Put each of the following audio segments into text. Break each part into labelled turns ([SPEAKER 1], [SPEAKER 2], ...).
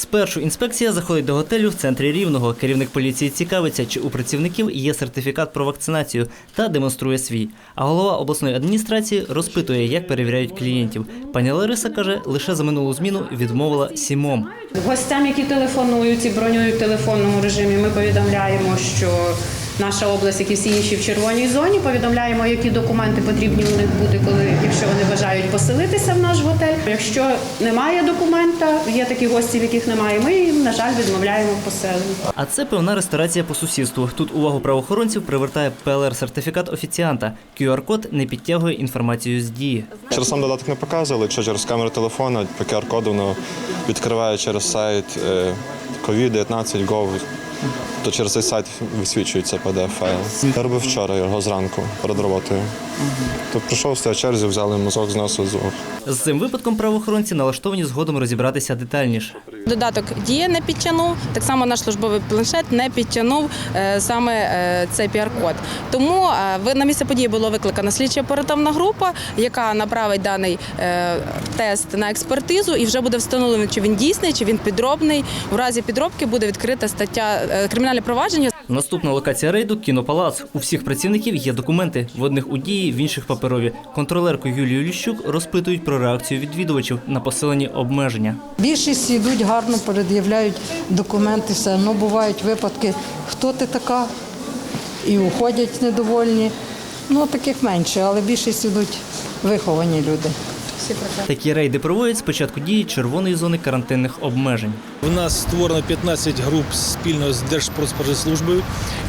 [SPEAKER 1] Спершу інспекція заходить до готелю в центрі Рівного. Керівник поліції цікавиться, чи у працівників є сертифікат про вакцинацію та демонструє свій. А голова обласної адміністрації розпитує, як перевіряють клієнтів. Пані Лариса каже, лише за минулу зміну відмовила сімом.
[SPEAKER 2] Гостям, які телефонують і бронюють в телефонному режимі, ми повідомляємо, що наша область, як і всі інші в червоній зоні, повідомляємо, які документи потрібні у них бути, коли якщо вони бажають поселитися в наш готель. Якщо немає документа, є такі гості, в яких немає, ми їм, на жаль, відмовляємо в поселенні.
[SPEAKER 1] А це певна ресторація по сусідству. Тут увагу правоохоронців привертає ПЛР-сертифікат офіціанта. QR-код не підтягує інформацію з дії.
[SPEAKER 3] Через сам додаток не показували, якщо через камеру телефона по QR-коду воно відкриває через сайт е, COVID-19 Gov, то через цей сайт висвічується PDF-файл. Я робив вчора його зранку перед роботою. То прийшов стояв черзі, взяли мозок з носу з вух.
[SPEAKER 1] З цим випадком правоохоронці налаштовані згодом розібратися детальніше.
[SPEAKER 4] Додаток дія не підтягнув, так само наш службовий планшет не підтягнув е, саме е, цей піар-код. Тому е, на місце події було викликана слідча оперативна група, яка направить даний тест на експертизу і вже буде встановлено, чи він дійсний, чи він підробний. В разі підробки буде відкрита стаття кримінальне провадження
[SPEAKER 1] Наступна локація рейду кінопалац. У всіх працівників є документи. В одних у дії, в інших паперові. Контролерку Юлію Ліщук розпитують про реакцію відвідувачів на посилені обмеження.
[SPEAKER 5] Більшість йдуть гарно, пред'являють документи, все. Ну, бувають випадки, хто ти така, і уходять недовольні. Ну, таких менше, але більшість йдуть виховані люди.
[SPEAKER 1] Такі рейди проводять з початку дії червоної зони карантинних обмежень.
[SPEAKER 6] У нас створено 15 груп спільно з Держпродспоживслужбою.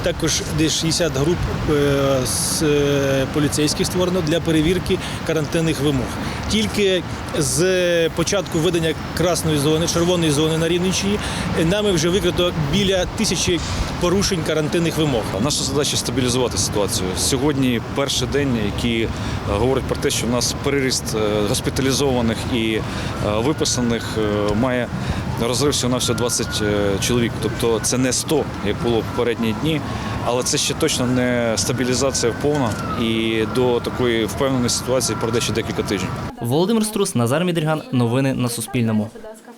[SPEAKER 6] Також десь 60 груп е, з е, поліцейських створено для перевірки карантинних вимог. Тільки з початку введення красної зони, червоної зони на Рівненщині е, нами вже викрито біля тисячі порушень карантинних вимог.
[SPEAKER 7] Наша задача стабілізувати ситуацію. Сьогодні перший день, який говорить про те, що в нас переріст е, госпіталізованих і е, виписаних е, має розрив всього на всього 20 е, чоловік. Тобто це не 100, як було в попередні дні, але це ще точно не стабілізація повна і до такої впевненої ситуації пройде ще декілька тижнів.
[SPEAKER 1] Володимир Струс, Назар Мідріган. Новини на Суспільному.